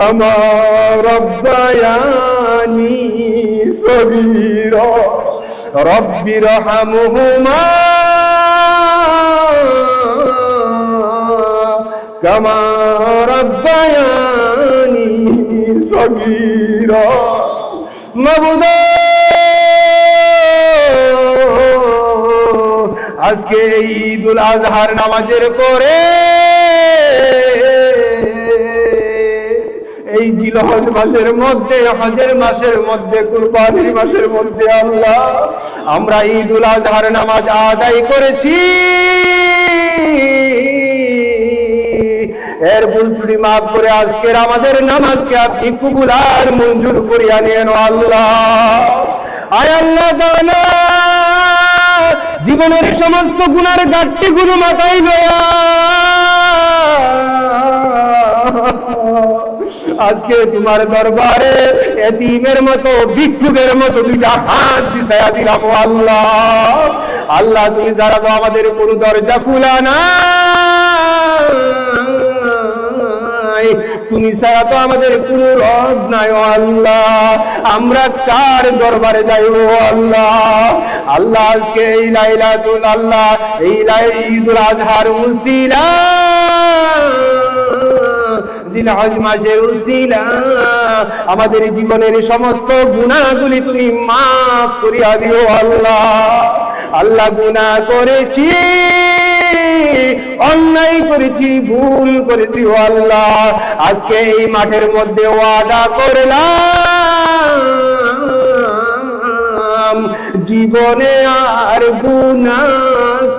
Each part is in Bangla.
كما ربياني صغيرا رب ارحمهما كما ربياني صغيرا مبدا আজকে এই ঈদুল আজহার নামাজের পরে এই জিলহজ মাসের মধ্যে, হজের মাসের মধ্যে, কুরবানির মাসের মধ্যে আল্লাহ। আমরা ঈদুল আজহার নামাজ আদায় করেছি। এর ভুল ত্রুটি মাফ করে আজকের আমাদের নামাজকে আপনি কবুল আর মঞ্জুর করিয়া নিয়েন আল্লাহ। আয় আল্লাহ তাআলা জীবনের সমস্ত গুণার গাঠটি গুলো মাথায় লয়া আজকে তোমার দরবারে এতিমের মতো ভিক্ষুকের মতো দুইটা হাত বিছায়া দিলাম আল্লাহ। আল্লাহ, তুমি যারা তো আমাদের কোনো দরজা খুলা না তুমি ছাড়া তো আমাদের কোন রব নাই আল্লাহ। আমরা কার দরবারে যাইব আল্লাহ? আল্লাহ, আজকে এই লাইলাতুল আল্লাহ, এই লাই ঈদুল আজহার উসিলা আমাদের জীবনের সমস্ত গুনাহগুলি তুমি মাফ করিয়া দিও আল্লাহ। আল্লাহ গুনাহ করেছি, অন্যায় করেছি, ভুল করেছি আল্লাহ। আজকে এই মাঠের মধ্যে ওয়াদা করলাম, জীবনে আর গুনাহ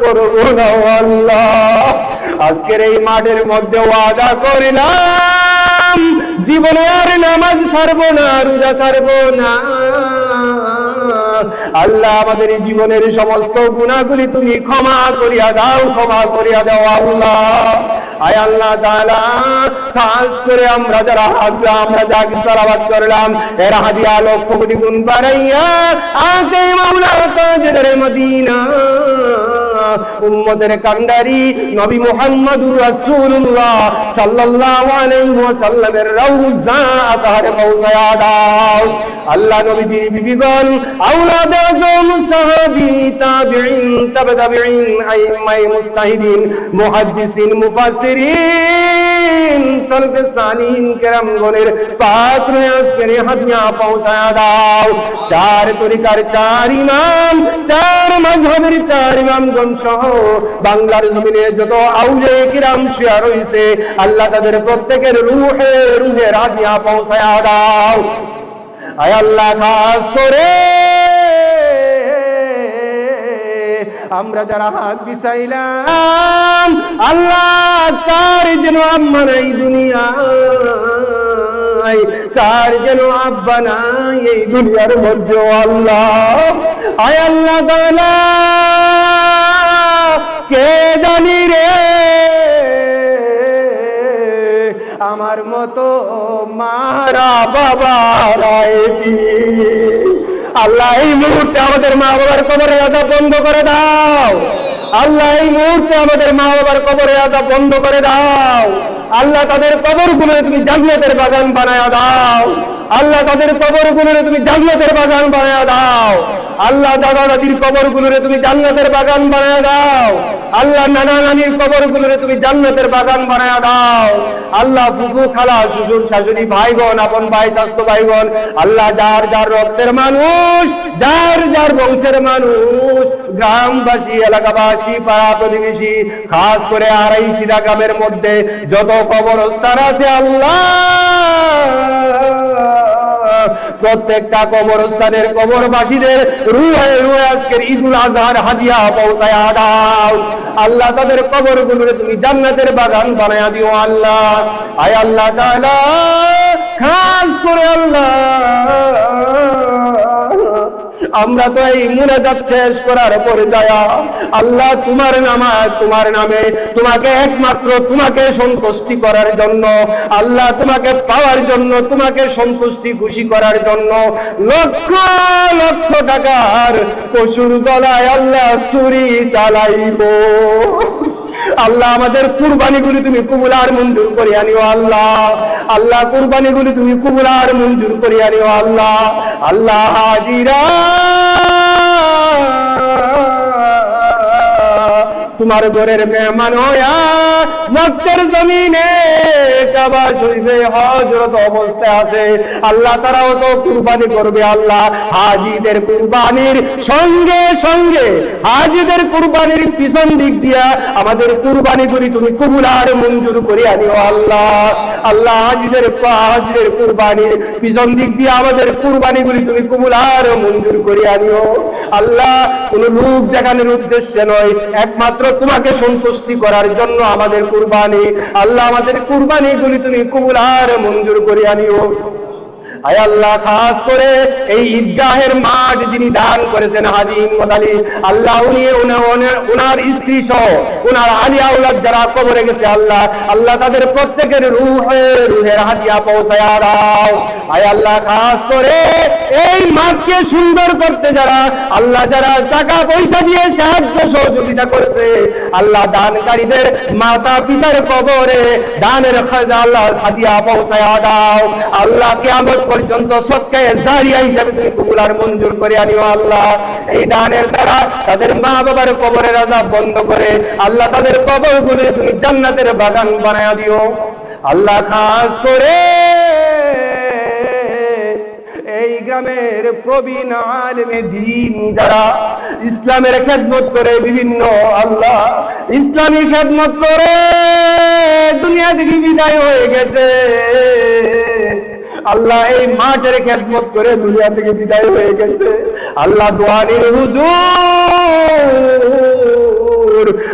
করব না আল্লাহ। আজকের এই মাঠের মধ্যে ওয়াদা করিলাম, জীবনে আর নামাজ ছাড়বো না, রোজা ছাড়বো না। আল্লাহ আমাদের জীবনের সমস্ত গুণাগুলি তুমি ক্ষমা করিয়া দাও, ক্ষমা করিয়া দাও, আল্লাহ। আয় আল্লাহ তাআলা, খাস করে আমরা যারা হাজরা, আমরা যা কিছু তালাবাদ করলাম, এর হাদিয়া লক্ষ কোটি গুণ বাড়াইয়া আতে মাওলা তাজের মদিনা উম্মতের কান্ডারি নবী মুহাম্মদুর রাসূলুল্লাহ সাল্লাল্লাহু আলাইহি ওয়াসাল্লামের রওজা আতারে পৌঁছায়া দাও আল্লাহ নবীজির বিবিগণ, আওলাদ আজম সাহাবী, তাবিঈন তাবে তাবিঈন আইম্মায়ে মুস্তাহিদিন, মুহাদ্দিসিন, মুফাসসিরিন, সালফে সালিহিন কেরামগণের পাত্র আজকের হাদিয়া পৌঁছায়া দাও। চার তরিকার চার ইমাম চার চার ইমামগণ সহ বাংলার জমিনে যত আউলে কিরাম শিয়া রয়েছে, আল্লাহ তাদের প্রত্যেকের রুহে রুহে হাদিয়া পৌঁছায়া দাও। আয় আল্লাহ খাস করে। আমরা যারা হাত বিছাইলাম, আল্লাহ কার যেন আমার এই দুনিয়া কার যেন আব্বা নাই এই দুনিয়ার মধ্যে? আল্লাহ। আয় আল্লাহ কে জানি রে? আমার মতো মারা বাবা আল্লাহ এই মুহূর্তে আমাদের মা বাবার কবরে আজাব বন্ধ করে দাও। আল্লাহ এই মুহূর্তে আমাদের মা বাবার কবরে আজাব বন্ধ করে দাও। আল্লাহ তাদের কবর গুলোরে তুমি জান্নাতের বাগান বানায় দাও। আল্লাহ তাদের কবর গুলোরে তুমি জান্নাতের বাগান বানায় দাও। আল্লাহ দাদা দাদির কবর গুলোরে তুমি জান্নাতের বাগান বানায় দাও। আল্লাহ নানা নানির কবর গুলোরে তুমি জান্নাতের বাগান বানায় দাও। আল্লাহ ফুফু, খালা, শ্বশুর, শাশুড়ি ভাই বোন আপন ভাই চাস্ত ভাই বোন আল্লাহ যার যার রক্তের মানুষ, যার যার বংশের মানুষ, গ্রামবাসী, এলাকাবাসী, পাড়া প্রতিবেশী, খাস করে আড়াই সিরা গ্রামের মধ্যে যত কবরস্থান আছে, আল্লাহ প্রত্যেকটা কবরস্থানের কবরবাসীদের রুহে রুহে আজকের ঈদুল আজহার হাদিয়া পৌঁছায় দাও আল্লাহ তাদের কবরগুলোরে তুমি জান্নাতের বাগান বানায়া দিও আল্লাহ। আয় আল্লাহ খাস করে আল্লাহ। আমরা তো এই মুনাজাত শেষ করার পরে যায় আল্লাহ তোমার নামা তোমার নামে তোমাকে একমাত্র তোমাকে সন্তুষ্টি করার জন্য, আল্লাহ তোমাকে পাওয়ার জন্য, তোমাকে সন্তুষ্টি খুশি করার জন্য লক্ষ লক্ষ টাকার পশুর গলায় আল্লাহ ছুরি চালাইব। আল্লাহ, আমাদের কুরবানিগুলি তুমি কুবুলার মঞ্জুর করে আনিও আল্লাহ। আল্লাহ, কুরবানিগুলি তুমি কুবুলার মঞ্জুর করে আনিও আল্লাহ। আল্লাহ, হাজিরা। তোমার ঘরের মেহমান জমিনে কাবা শরীফে হজরত অবস্থায় আছে। আল্লাহ কুরবানি করবে, আল্লাহ। হাজিদের কুরবানির সঙ্গে সঙ্গে হাজিদের কুরবানির পিছন দিক দিয়া আমাদের কুরবানিগুলি তুমি কবুল আর মঞ্জুর করে আনিও আল্লাহ। আল্লাহ, হাজিদের হাজিদের কুরবানির পিছন দিক দিয়ে আমাদের কুরবানিগুলি তুমি মঞ্জুর করে আনিও আল্লাহ, কোন লোক দেখানোর উদ্দেশ্যে নয়, একমাত্র তোমাকে সন্তুষ্টি করার জন্য আমাদের কুরবানি। আল্লাহ আমাদের কুরবানিগুলি তুমি কবুল আর মঞ্জুর করে আনিও স্ত্রী সহ যারা কবরে গেছে, আল্লাহ আল্লাহ তাদের প্রত্যেকের রুহে, রুহের হাতিয়া পৌঁছায় আয় আল্লাহ, খাস করে এই মাঠকে সুন্দর করতে যারা, আল্লাহ যারা টাকা পয়সা দিয়ে সাহায্য সহযোগিতা করেছে, আল্লাহ দানকারীদের মাতা পিতার কবরে দানের আল্লাহ হাদিয়া পৌঁছায় দাও আল্লাহ কিয়ামত পর্যন্ত সৎকায়ে জারিয়া হিসাবে তুমি আর মঞ্জুর করে আনিও আল্লাহ। এই দানের দ্বারা তাদের মা বাবার কবরের রাজা বন্ধ করে আল্লাহ তাদের কবরগুলো তুমি জান্নাতের বাগান বানায়া দিও। আল্লাহ খাস করে। এই গ্রামের প্রবীণ আলেমে দিন যারা ইসলামের খেদমত করে বিভিন্ন আল্লাহ, ইসলামী খেদমত করে, দুনিয়া থেকে বিদায় হয়ে গেছে। আল্লাহ এই মাঠের খেদমত করে দুনিয়া থেকে বিদায় হয়ে গেছে। আল্লাহ দোয়ানির হুজুর।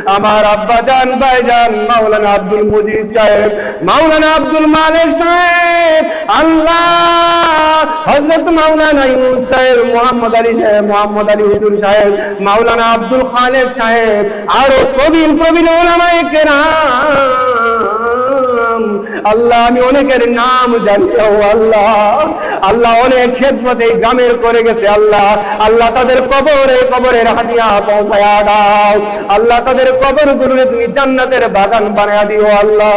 আমার আব্বা জান, ভাই জান, মাওলানা আব্দুল মজিদ সাহেব। মাওলানা আব্দুল মালিক সাহেব। আল্লাহ! হযরত মাওলানা ইউস সাহেব, মোহাম্মদ আলী সাহেব, মোহাম্মদ আলী হুজুর সাহেব, মাওলানা আব্দুল খালেক সাহেব। আরও প্রবীণ প্রবীণ ওলামায়ে কেরাম। আল্লাহ, আমি অনেকের নাম জানি। আল্লাহ আল্লাহ অনেক খেদমত এই গ্রামের করে গেছে আল্লাহ। আল্লাহ তাদের কবরে কবরের হাতিয়া পৌঁছায়া দাও। আল্লাহ তাদের কবর গুলোরে তুমি জান্নাতের বাগান বানায়া দিও আল্লাহ।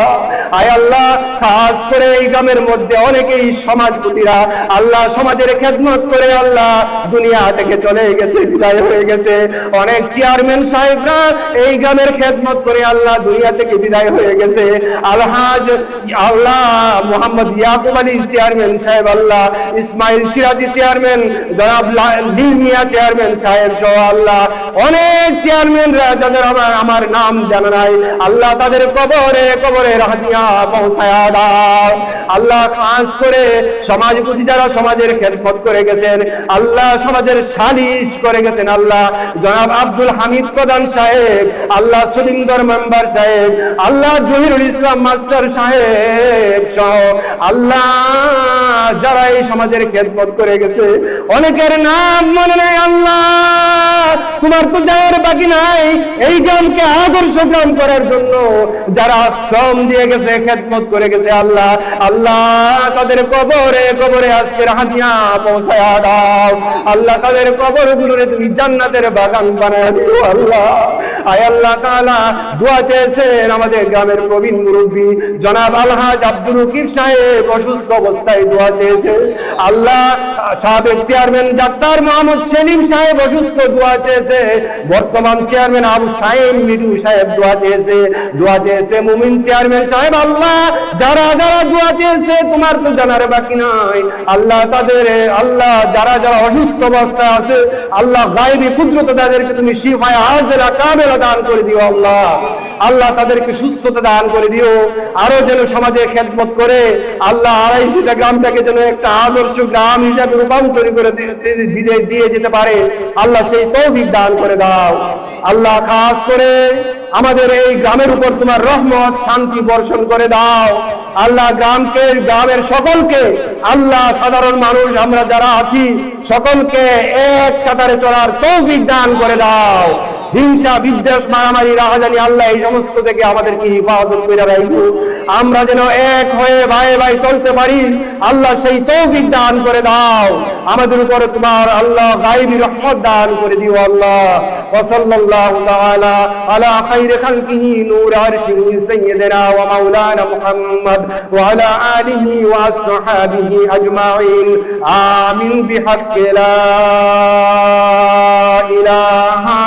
আয় আল্লাহ, খাস করে এই গ্রামের মধ্যে অনেকেই সমাজপতিরা আল্লাহ সমাজের খেদমত করে আল্লাহ। দুনিয়া থেকে চলে গেছে, বিদায় হয়ে গেছে। অনেক চেয়ারম্যান সাহেবরা এই গ্রামের খেদমত করে আল্লাহ দুনিয়া থেকে বিদায় হয়ে গেছে। আলহাজ আল্লাহ মোহাম্মদ ইয়াকুব আলী চেয়ারম্যান সাহেব, আল্লাহ ইসমাইল সিরাজি চেয়ারম্যান লা- বীর মিয়া চেয়ারম্যান সাহেব সহ আল্লাহ অনেক চেয়ারম্যানরা যাদের আমার আমার নাম জানা নাই, আল্লাহ তাদের কবরে কবরে হাতিয়া পৌঁছায় দাও। আল্লাহ খাস করে সমাজপতি যারা সমাজের খেদমত করে গেছেন, আল্লাহ সমাজের সালিশ করে গেছেন, আল্লাহ জনাব আব্দুল হামিদ প্রধান সাহেব, আল্লাহ সুলিন্দর মেম্বার সাহেব, আল্লাহ জহিরুল ইসলাম মাস্টার সাহেব সহ আল্লাহ যারা এই সমাজের খেদমত করে গেছে, অনেকের নাম মনে নেই, আল্লাহ, তোমার তো যাওয়ার বাকি নাই। এই গ্রামকে আদর্শ গ্রাম করার জন্য যারা শ্রম দিয়ে গেছে, খেদমত করে গেছে, আল্লাহ আল্লাহ তাদের কবরে কবরে আজকের হাতিয়া পৌঁছায় দাও। আল্লাহ তাদের কবর গুলোরে তুমি জান্নাতের বাগান বানায় দিও, আল্লাহ। আয় আল্লাহ তাআলা, দোয়া চেয়েছেন আমাদের গ্রামের প্রবীণ মুরব্বী জনাব আলহাজ আব্দুল সাহেব অসুস্থ অবস্থায় দোয়া আল্লাহ, সাবেক চেয়ারম্যান ডাক্তার মোহাম্মদ সেলিম সাহেব অসুস্থ দোয়া চেয়েছে। বর্তমান চেয়ারম্যান আবু সাহেব দোয়া চেয়েছে। দোয়া চেয়েছে মুমিন চেয়ারম্যান সাহেব, আল্লাহ, যারা যারা দোয়া চেয়েছে, তোমার তো জানার বাকি নাই। আল্লাহ তাদের, আল্লাহ, যারা যারা অসুস্থ অবস্থায় আছে, আল্লাহ কুদরত তাদেরকে তুমি শিফায় হাজরা কামেলা দান করে দিও, আল্লাহ। আল্লাহ তাদেরকে সুস্থতা দান করে দিও। আরও যেন সমাজে খেদমত করে আল্লাহ আড়াইশিটা গ্রামটাকে যেন একটা আদর্শ গ্রাম হিসাবে রূপান্তরিত করে দিয়ে যেতে পারে। আল্লাহ সেই তৌফিক দান করে দাও। আল্লাহ খাস করে আমাদের এই গ্রামের উপর তোমার রহমত, শান্তি বর্ষণ করে দাও। আল্লাহ গ্রামকে, গ্রামের সকলকে, আল্লাহ সাধারণ মানুষ আমরা যারা আছি, সকলকে এক কাতারে চলার তৌফিক দান করে দাও। হিংসা, বিদ্বেষ, মারামারি রাহাজানি আল্লাহ এই সমস্ত থেকে আমাদেরকে হিফাজত করে রাখব আমরা যেন এক হয়ে ভাই ভাই চলতে পারি। আল্লাহ সেই তৌফিক দান করে দাও। আমাদের উপরে তোমার আল্লাহ গাইবি রহমত দান করে দিও আল্লাহ। ওয়াসাল্লাল্লাহু তাআলা আলা খাইরি খালকিহি নূর আরশিহি সাইয়্যিদিনা ওয়া মাওলানা মুহাম্মদ ওয়া আলা আলিহি ওয়া আসহাবিহি আজমাইন। আমিন, বিহাক্কি লা ইলাহা